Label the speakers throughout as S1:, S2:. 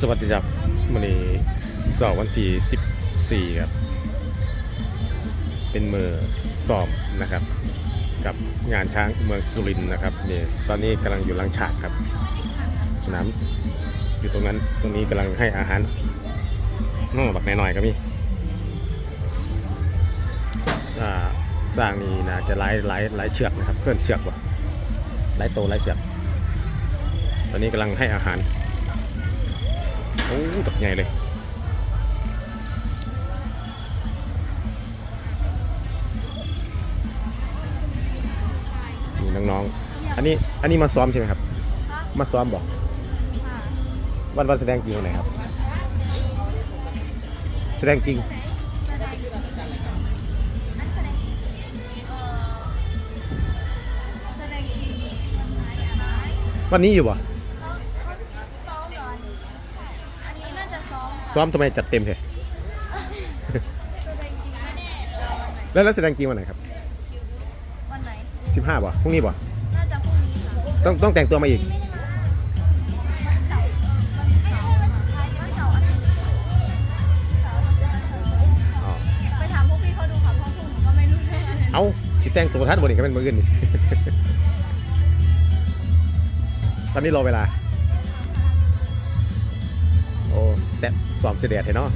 S1: สวัสดีครับวันนี้สอบวันที่14 ครับ เป็นมือสอบนะครับ กับงานช้างเมืองสุรินทร์นะครับนี่ตอนนี้กำลังอยู่ลังฉากครับ สนามอยู่ตรงนั้นตรงนี้กำลังให้อาหารน้องบักหน่อยๆก็มีอ่สร้างนี่นะจะไล่ไล่ไล่เชือกนะครับเพื่อนเชือกว่ะไล่โตไล่เชือก ตอนนี้กำลังให้อาหาร โอ้ตักใหญ่เลยนี่น้องๆ อันนี้อันนี้มาซ้อมใช่ไหมครับ มาซ้อมบอกวันวันแสดงจริงวันไหนครับ แสดงจริงวันนี้อยู่บ่
S2: อั ซ้อม
S1: ซ้อมทำไมจัดเต็มเถอะ
S2: แสดงจริงไม่แน่
S1: แล้วแล้วแสดงจริงวันไหนครับ
S2: วันไหน
S1: 15บ่พรุ่งนี้บ่
S2: น่าจะพรุ่งนี้ค่ะ
S1: ต้องต้องแต่งตัวมาอีก
S2: วันเสาร์วันเสาร์วันเสาร์อาทิตย์เสาร์อาทิตย์
S1: อ๋อ
S2: ไปถามพวกพี่เขาดูค่ะเพราะพวกหนูก็ไม่รู้เรื่องอะไร
S1: เอาสิแต่งตัวทัดบนอีกก็เป็นมืออื่นนี่ ตอนนี้รอเวลา แต่สอมเสด็จเห็นเนาะ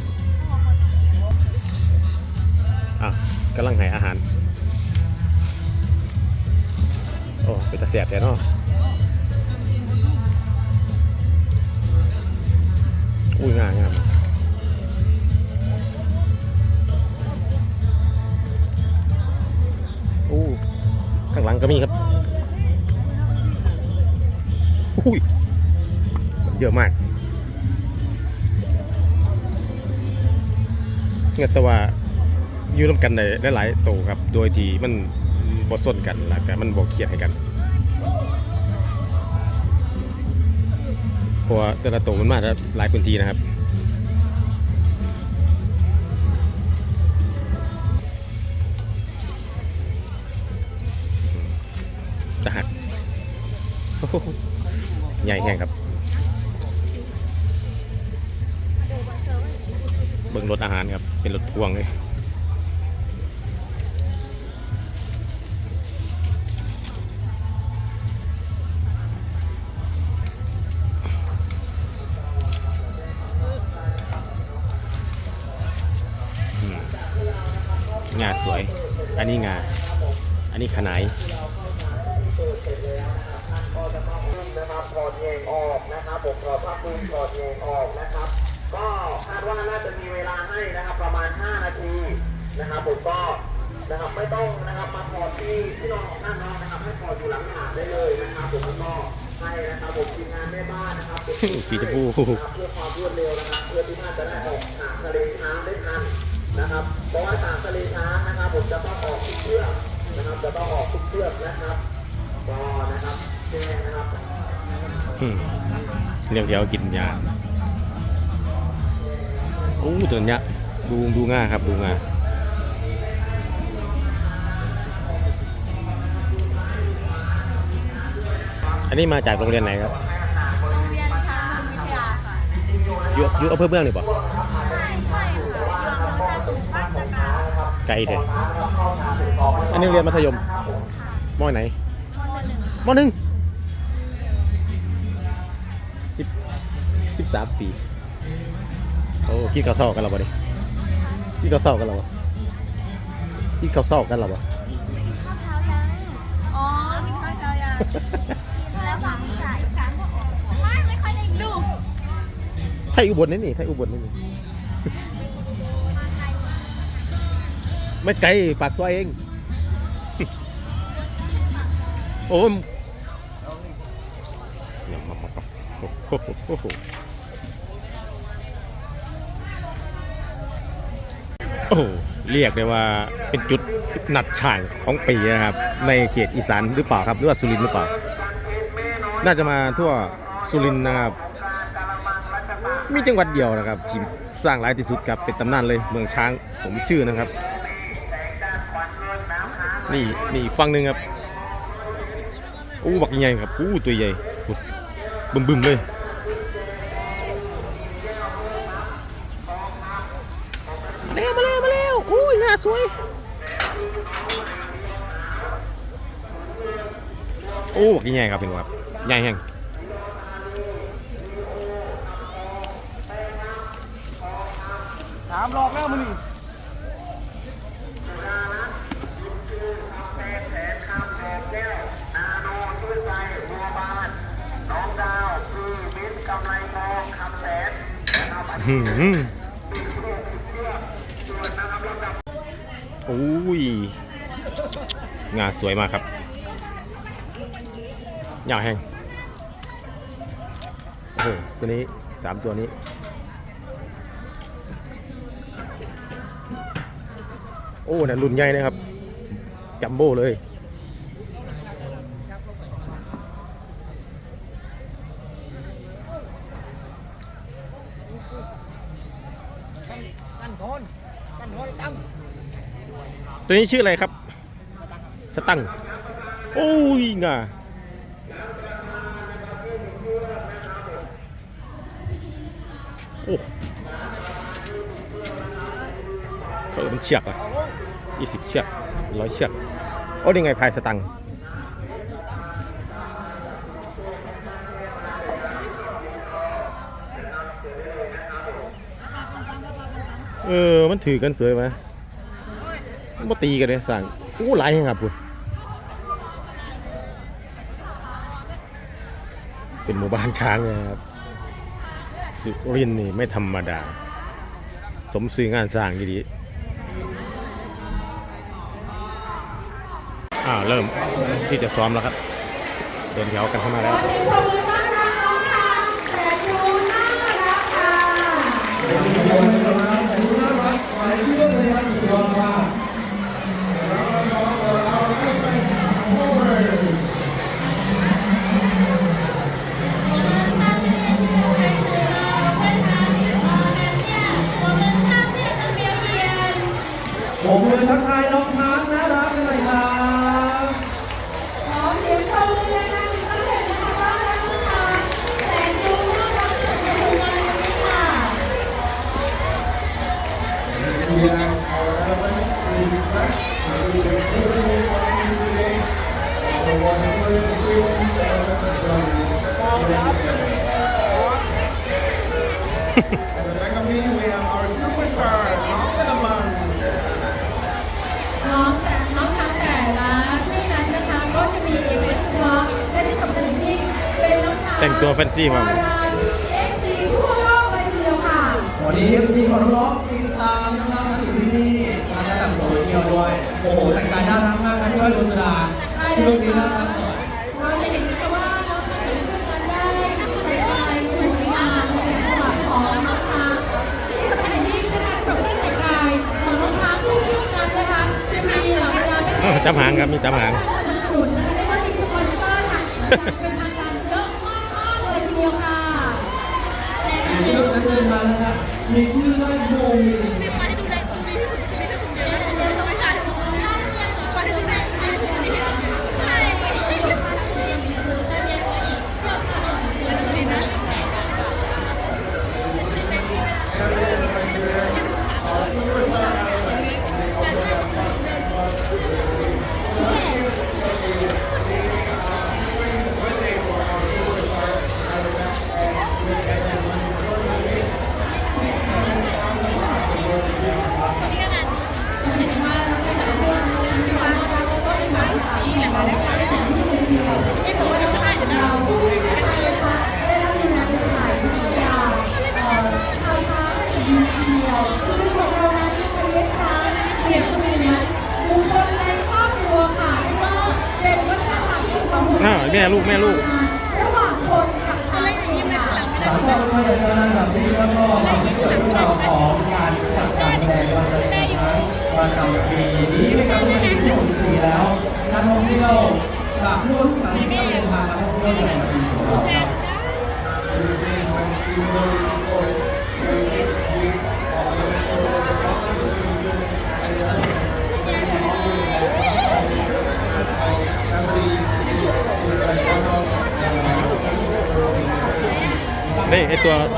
S1: อะกำลังใหายอาหาร โอ้เป็นตาแสบแท้เนาะอุ้ยงามงามอู้ข้างหลังก็มีครับ เงี้ยแต่ว่าอยู่ร่วมกันในหลายๆตัวครับ โดยที่มันบดส้นกันแล้วก็มันบเครียดให้กันเพราะว่าแต่ละตัวมันมาจากหลายพื้นที่นะครับ ครับเป็นรถพ่วงเลยงาสวย อันนี้งา อันนี้ขนาย
S3: นะครับถอดเงออกนะครับผมขอภาพภูมิถอดเงออกนะ ครับก็คาดว่าน่าจะมีเวลาให้นะครับประมาณ 5 นาทีนะครับผมก็นะครับไม่ต้องนะครับมาถอดที่ที่นอนของท่านน้องนะครับให้ถอดอยู่หลังหาได้เลยนะครับผมแล้วก็ให้นะครับผมทีมงานแม่บ้านนะครับเป็น
S1: สีชมพู
S3: นะครับเพื่อความรวดเร็วนะครับเพื่อที่ท่านจะได้ออกหาทะเลช้างได้ทันนะครับ เพราะว่าสามทะเลช้างนะครับผมจะต้องออกทุกเชือกนะครับจะต้องออกทุกเชือกนะครับก็นะครับแจ้งนะครับ
S1: อืมเรียวเดียวกินยา โอ้ตัวเนี้ยดูดูง่าครับดูง่าอันนี้มาจากโรงเรียนไหนครับ
S2: โรงเรียนช้างวิทยาค่ะ
S1: อยู่อยู่อำเภอเมืองนี่ป่ะ
S2: ใช่ใช่ค่ะอยู่อำเภอท่าตูมบ้านตะกา
S1: ไกลเถอะอันนี้เรียนมัธยมมอไหน
S2: มหนึ่ง
S1: มหนึ่งสิบสิบสามปี โอ้กินข้าวเศร้ากันแล้วบ่ดิกินข้าวเศร้ากันแล้วบ่กินข้าวเศร้ากันแล้วบ่
S2: ข้าวเช้ายังอ๋อกินข้าวเช้ายังแล้วฝั่งสายสามก็ออกไม่ไม่ค่อยได้ดู
S1: ไทยอุบลนี่นี่ไทยอุบลนี่นี่ไม่ไกลปากซอยเอง โอ้ยเนี่ยมามามา โอ้เรียกได้ว่าเป็นจุดนัดฉ่ายของปีนะครับ ในเขตอีสานหรือเปล่าครับ หรือว่าสุรินทร์หรือเปล่า น่าจะมาทั่วสุรินทร์นะครับ มีจังหวัดเดียวนะครับ ที่สร้างหลายที่สุดครับเป็นตำนานเลยเมืองช้างสมชื่อนะครับ นี่นี่อีกฝั่งหนึ่งครับอู้บักใหญ่ครับอู้ตัวใหญ่บึมบึมเลย มาเร็วมาเร็วมาเร็วอุ้ยงาสวย โอ้กี่ใหญ่ครับพี่หนุ่มครับใหญ่แห้ง
S4: ถามรอบแล้วมันนี่
S1: หืมโอ้ยงาสวยมากครับ ยาวแห้งโอ้โหตัวนี้สามตัวนี้โอ้นั่นรุ่นใหญ่นะครับ จัมโบ้เลย
S4: ตั้นโทนตั้นโทนตั้ง
S1: ตัวนี้ชื่ออะไรครับ สตังค์โอ้ยงา โอ้เขาเรียกมันเชือกอะยี่สิบเชือกร้อยเชือก โอ้นี่ไงพายสตังค์เออ มันถือกันสวยไหมมาตีกันเลยสั่งอู้หลายแห่งครับคุณเป็นห มู่บ้านช้างเลยครับสุรินนี่ไม่ธรรมดา สมซื้องานสร้างดีอ้าวเริ่มที่จะซ้อมแล้วครับ เดินแถวกันเข้ามาแล้ว
S4: ผม
S5: แต่งตั
S1: วแฟนซีมาก
S5: ดาราที่มี FC ทั่วโลกเลยทีเดียวค่ะ
S4: วันนี้ทีของน้องติดตามนะครับมาอยู่ที่นี่มาระดับโซเชียลด้วย โอ้โหแต่งกายน่ารักมากนะที่ว่าดุษดาที่ลูกนี้น่ารัก
S5: เราจะเห็นนะคะว่าน้องช้างแต่ละชื่อนั้นได้แต่งกายสวยงามเป็นฉบับของน้องช้างที่สำคัญอย่างยิ่งนะคะสำหรับเครื่องแต่งกายของน้องช้างทุกชื่อนั้นนะคะจะมีหล่าบรรดาเป็น
S1: อ้าวจำหางครับมีจำหาง
S5: สุดนะคะเรียกว่ามีสปอนเซอร์ค่ะเป็นทางการเยอะมากๆเลยทีเดียวค่ะ
S4: มีชื่อ นั้นเดินมาแล้วครับมีชื่อว่าโมมี
S5: ได้รับงานสายวิทยาชาวช้างอยู่เดียวซึ่งของเรานั้นนะคะเลี้ยงช้างเปรียบเสมือนบุคคลในครอบครัวค่ะเรียกว่าเป็นวัฒนธรรมที่ประมุข
S1: อ้าวแม่ลูกแม่ลูก
S5: ระหว่างคนกับช้างเองค่ะ
S4: สามคนก็อย่างนั้นแบบนี้แล้วก็มาที่เกิดเรื่องราวของการจัดการแสดงวันแสดงช้างวันเสาร์ปีนี้นะครับเป็นปีที่64แล้วนักท่องเที่ยวจากทั่วทุกสถานที่เดินทางมาท่องเที่ยวในประเทศของเราครับ
S6: This is when, even though it's historic, 36 years of the show of the bond between human and the elephants, but we can all do that. Family, is like one of the
S1: นี่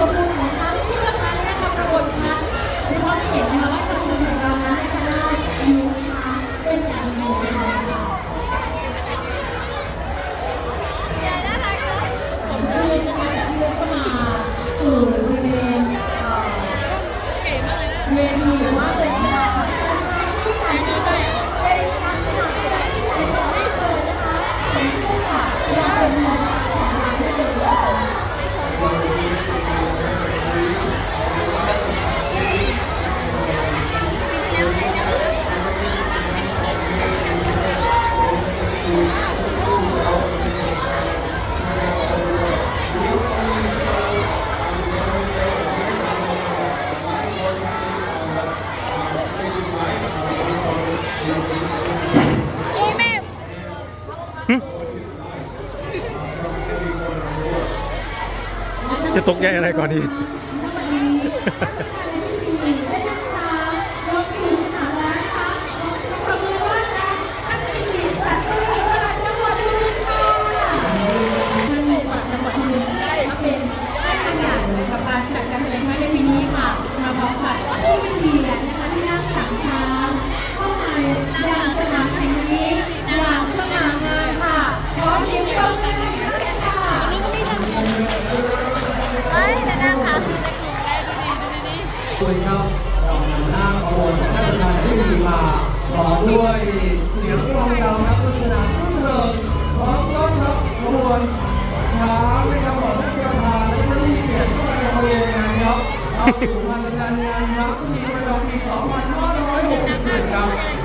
S2: 서포트
S7: จะตกใจอะไรก่อนดี
S5: ด้วยเสียงกลองเยา
S8: ว
S4: ครับสนามรุ่งเรืองพร้อมต้อนรับขบวนช้าในะครับขอท่านประธานและท่านที่เกียรติเข้ามาในขบวนงานครับเอาสู่วันจันทร์
S8: งาน
S5: ช้างปีประจำปี
S7: 2567ครับ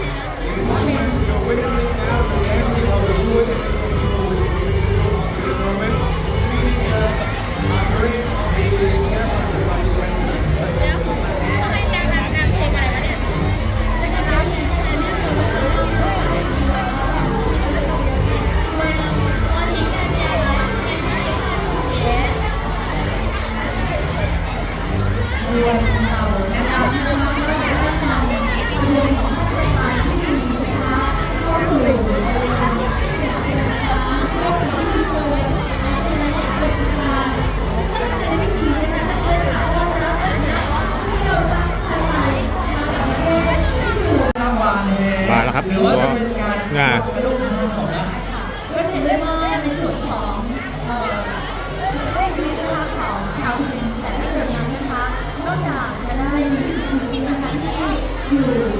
S4: อ่า ก็เห็
S5: นได้ว่าในส่วนของเอ่อชีวิตนะคะของชาวสวินแต่ถ้าเกิดนั้นนะคะนอก
S4: จา
S5: กจะได้มีวิถีชีวิตนะคะที่อยู่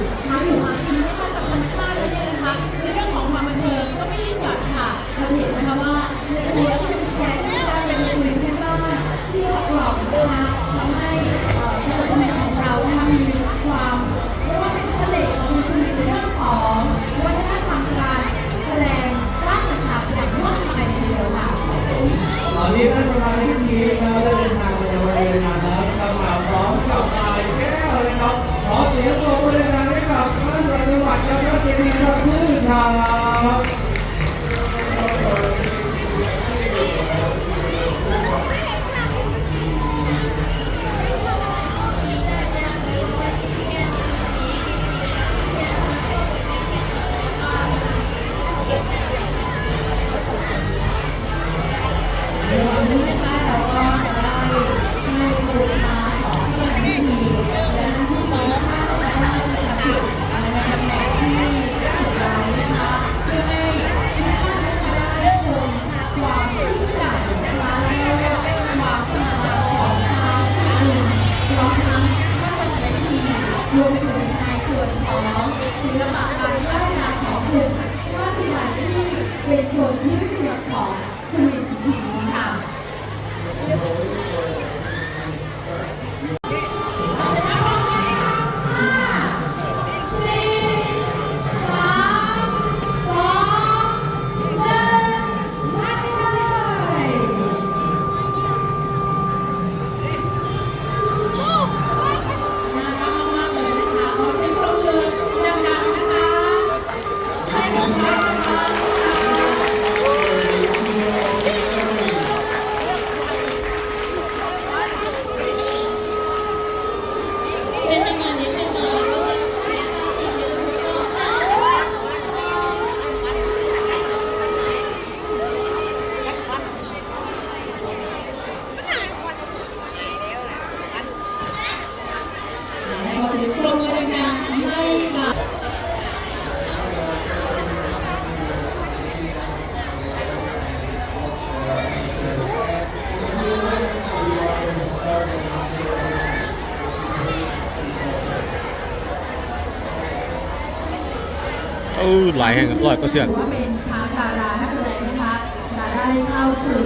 S5: อห
S7: ลายแห่งร้อยก็เสื่
S5: ว่าเป็นช้างดารานักแสดงนะคะจะได้เข้าสู่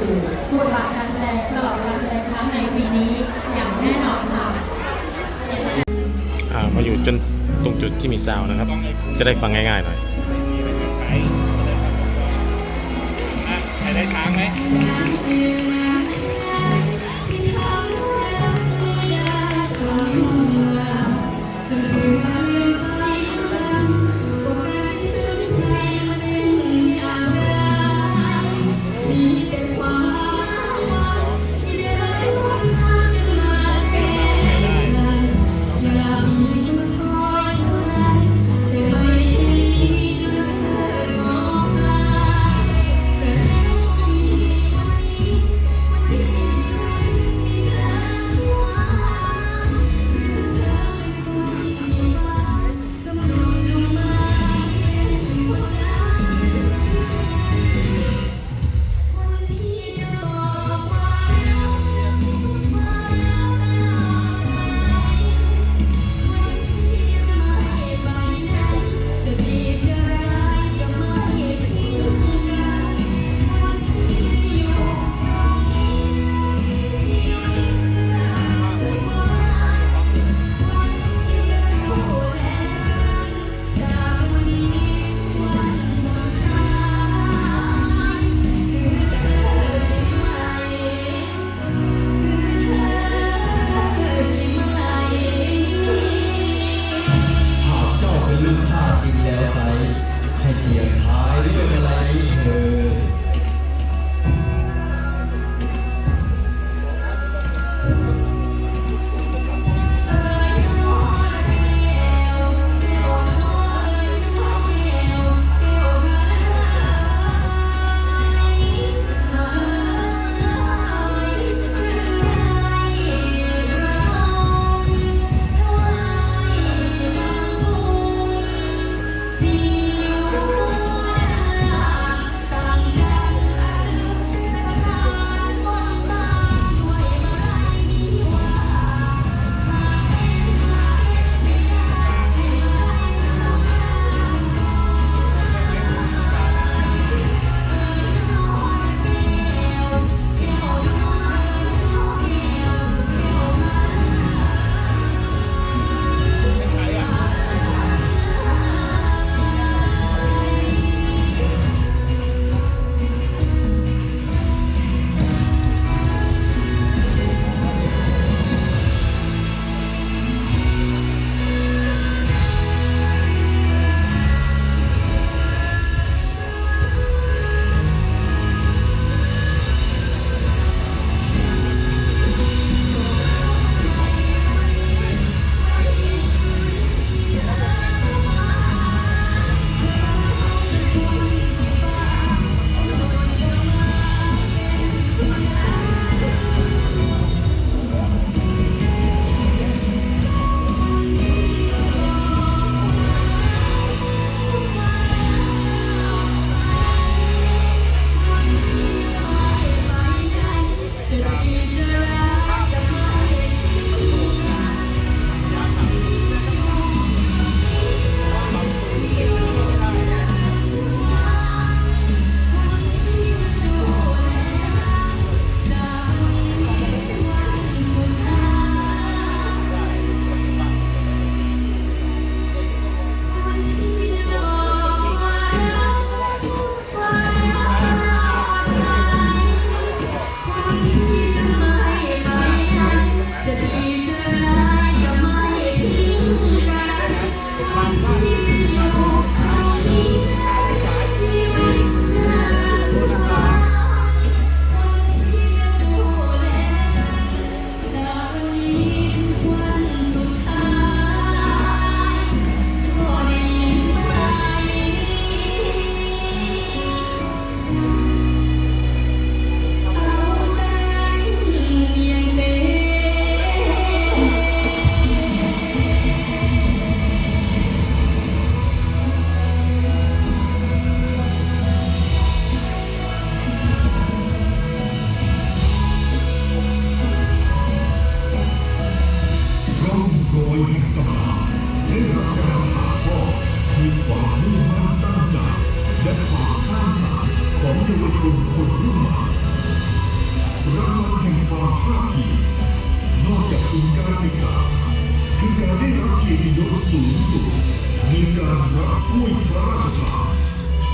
S5: บทบาทการแสดงตลอดการแสดงช้างในปีนี้อย่างแน่นอนค่ะ
S7: อ่ามาอยู่จนตรงจุดที่มีซาวนะครับ จะได้ฟังง่ายๆหน่อย
S6: ได้ช้างไหม
S4: ลู
S5: กข้าจริงแล้วใส่ให้เสียง
S6: ท้ายด้วยอะไรนี้เธอ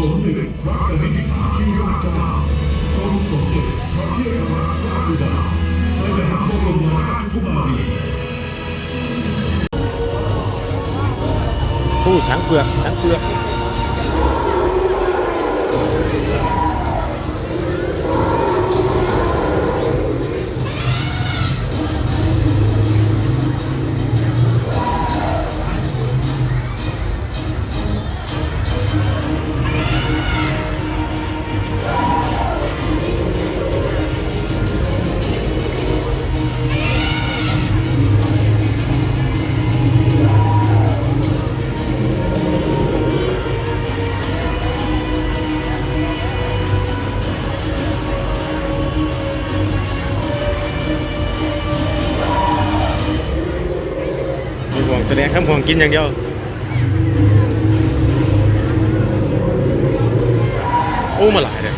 S6: สมเด็จพระกนิษฐาธิราชเจ้ากรมสมเด็จพระเทพรัตนราชสุดาสยามบรมราชกุมารี
S1: ผู้ช้างเปลือกช้างเปลือก แสดงคำห่วงกินอย่างเดียวอู้มาหลายเลย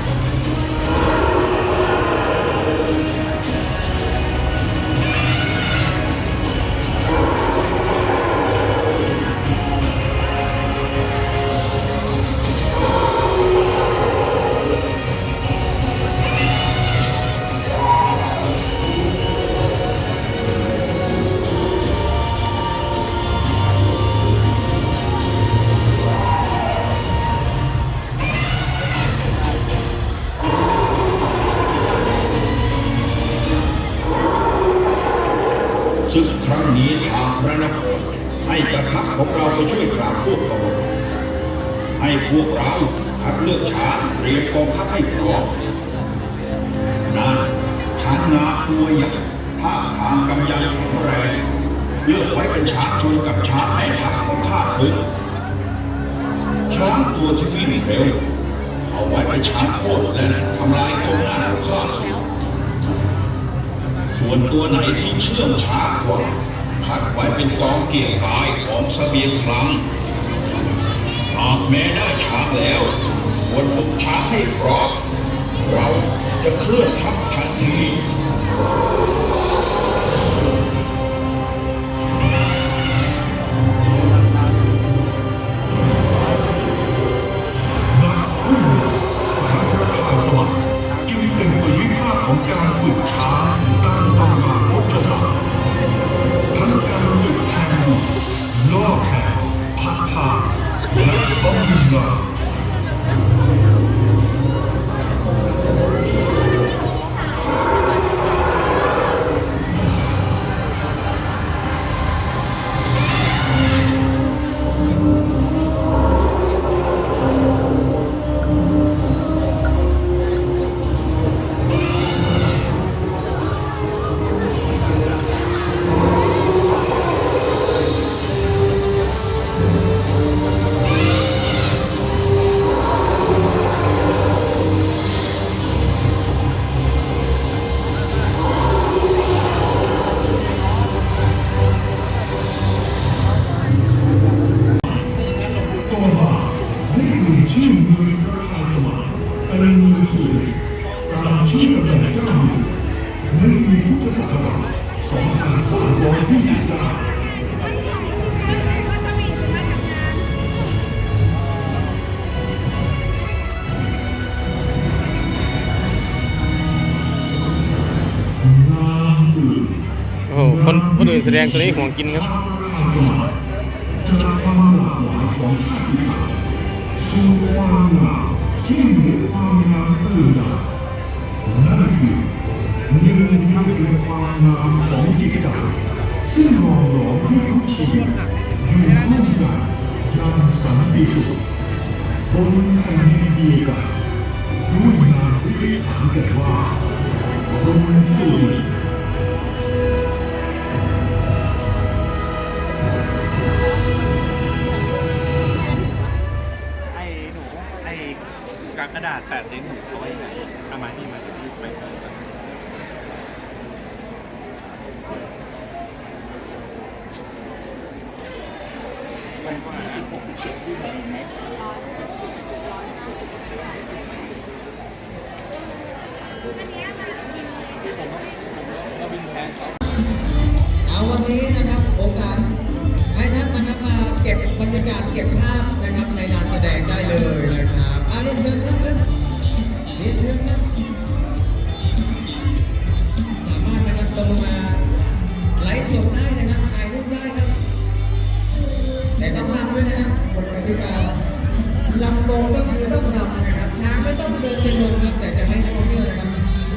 S9: คัดเลือกช้างเตรียมกองทัพให้พร้อมนั่นช้างงาตัวใหญ่ท่าทางกำยำแข็งแรงเลือกไว้เป็นช้างชนกับช้างแม่ทัพของข้าศึกช้างตัวที่วิ่งเร็วเอาไว้เป็นช้างโคตรและทำลายกองหน้าของข้าศึกส่วนตัวไหนที่เชื่องช้ากว่าพักไว้เป็นกองเกี่ยวกายของเสบียงคลังหากแม้ได้ช้างแล้ว ควรฝึกช้างให้พร้อม เราจะเคลื่อนทัพทันที วรรค์เป็นเมืองสุริตามชื่อตำแหน่งเจ้าเมืองในปีพุทธศักราช2329
S1: โอ้โหคนคนอื่นแสดงตัวนี้ของกินครับ
S9: ชาวประธานสมัยจากความหลากหลายของชาติพันธุ์สู่ความงาม ที่เหนือความงามอื่นใดนั่นคือหนึ่งที่เป็นความงามของจิตใจซึ่งหล่อหลอมให้ทุกชีวิตอยู่ร่วมกันอย่างสันติสุขบนแผ่นดินเดียวกันด้วยนามที่เรียกขานกันว่าคนสุริ
S10: Pat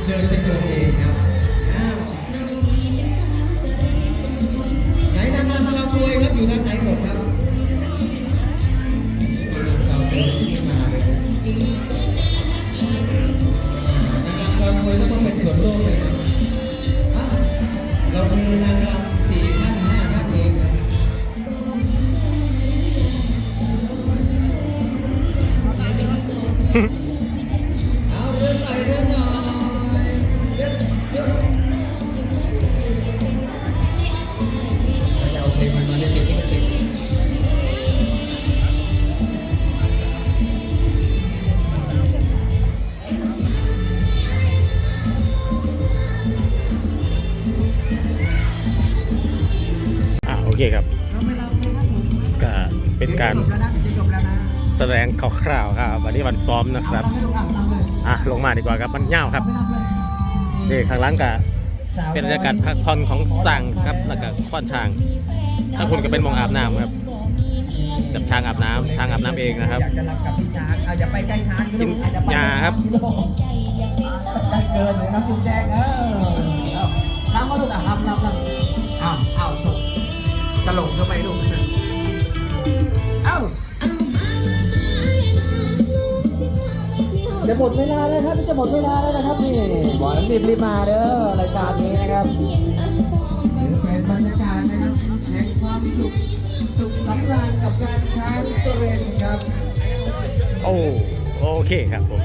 S10: นะ
S11: ก็เป็นการแล้วนะจะจบแล้วนะแส
S1: ดงคร่าวๆครับวันนี้วันซ้อมนะครับ
S11: อะ
S1: ลงมาดีกว่าครับมันเง่าวครับ
S11: เลย
S1: นี่ข้างล่างก็เป็นบรรยากาศพักผ่อนของสั่งครับแล้วก็ข้อนช้าง ถ้าคุณก็เป็นมองอาบน้ำครับจับช้างอาบน้ำช้างอาบน้ำเองนะครับ
S11: อยากจะรับกับพี่ช้างเอาอย่าไปใกล้ช้าง
S1: กิน
S11: อาจจะไป
S1: ยาครับ
S11: ได้เกินเลยน้ำจุ๊บแจงเออเอาลำมาลูกอะลำลำลำอ้าวอ้าวจบ
S10: ลกเข้าไปลูก จะหมดเวลาแล้วครับจะหมดเวลาแล้วนะครับนี่บอกแล้วรีบรีบมาเด้อรายการนี้นะครับถือเป็นบรรยากาศนะครับแห่งความสุขสุขสำราญกับการช้างสุรินทร์ครับ
S1: โอ้โอเคครับผม